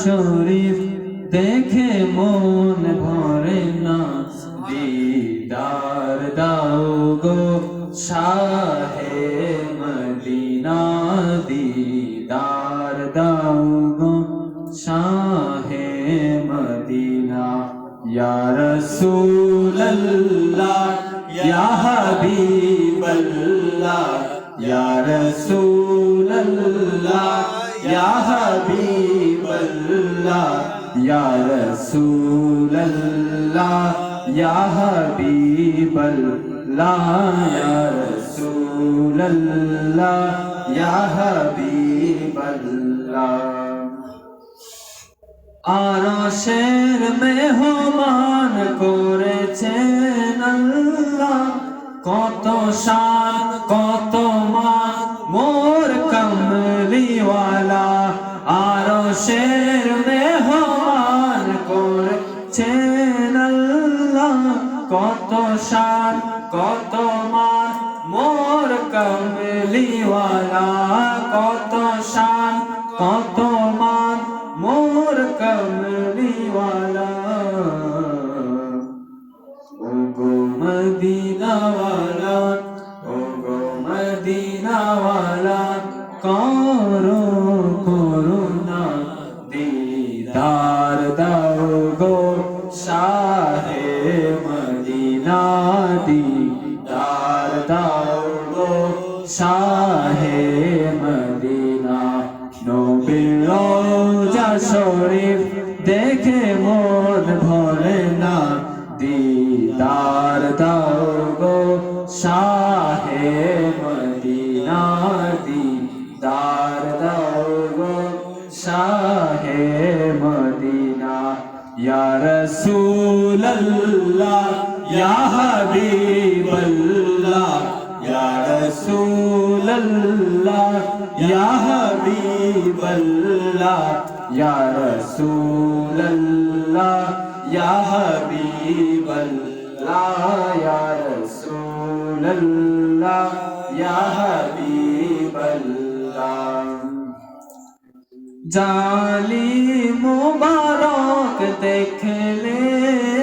শরীফ দেখে মন ভরে না দিদার দাও গো শাহে মদিনা দিদার দাও গো শাহে মদিনা ইয়া রাসূলুল্লাহ ইয়া ইয়া রাসূলুল্লাহ, ইয়া হাবিবাল্লাহ, ইয়া রাসূলুল্লাহ, ইয়া হাবিবাল্লাহ। আরশের মেহমান করেছেন আল্লাহ, কত শান, কত মান, মোর কমলিওয়ালা। আরশের কত শান কত মান মোর কমলিওয়ালা কত শান কত মান মোর কমলিওয়ালা ও গো মদিনাওয়ালা, ও গো মদিনাওয়ালা, করো করুণা দিদার দাও। নবীর রোজা শরীফ দেখে মন ভরে না দিদার দাও গো শাহে মদিনা দিদার দাও গো শাহে মদিনা ইয়া রাসূলুল্লাহ ইয়া হাবিবাল্লাহ ইয়া রাসূলুল্লাহ ইয়া হাবিবাল্লাহ ইয়া রাসূলুল্লাহ ইয়া হাবিবাল্লাহ ইয়া রাসূলুল্লাহ ইয়া হাবিবাল্লাহ জালি মুবারক দেখলে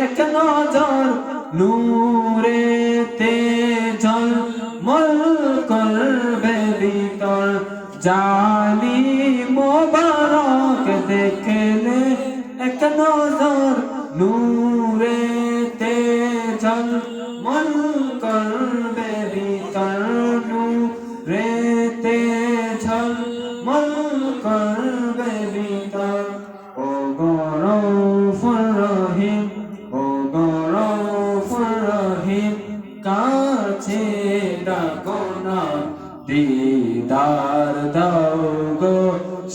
এক নজর নূরে জালি মোবারক দেখলে এক নজর নূরে তেজল মন করবে ভিতর নূরে তেজল মন করবে ভিতর ও গরফুর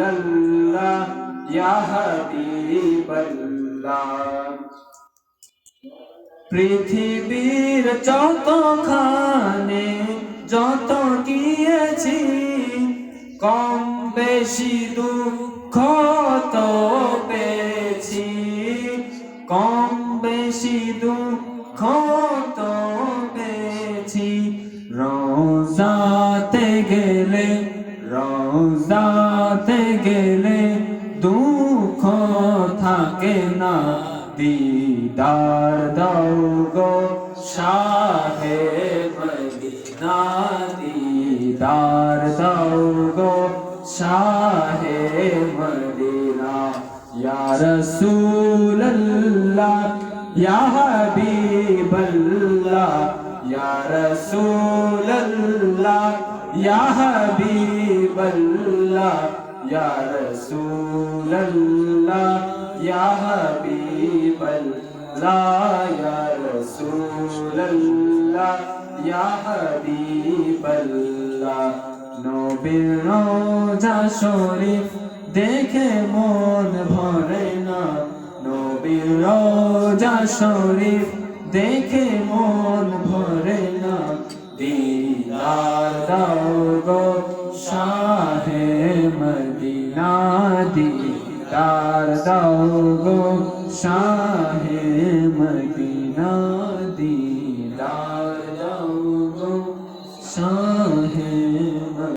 রাসূলুল্লাহ ইয়া হাবিবাল্লাহ পৃথিবীর যতখানে যত গিয়েছি, কম বেশি দুঃখ তো পেয়েছি। কম বেশি দুঃখ তো পেয়েছি। রোজাতে গেলে রোজাতে গেলে দুঃখ থাকে না। দিদার দাও গো শাহে মদিনা, দিদার দাও গো শাহে মদিনা। ইয়া রাসূলুল্লাহ, ইয়া হাবিবাল্লাহ। ইয়া রাসূলুল্লাহ ইয়া হাবিবাল্লাহ ইয়া রাসূলুল্লাহ ইয়া হাবিবাল্লাহ ইয়া রাসূলুল্লাহ ইয়া হাবিবাল্লাহ নবীর রোজা শরীফ দেখে মন ভরে না। নবীর রোজা শরীফ দেখে মন ভরে না। দিদার দাও গো শাহে নাদি তার দাও গো শাহে মদিনা দিদার দাও গো শাহ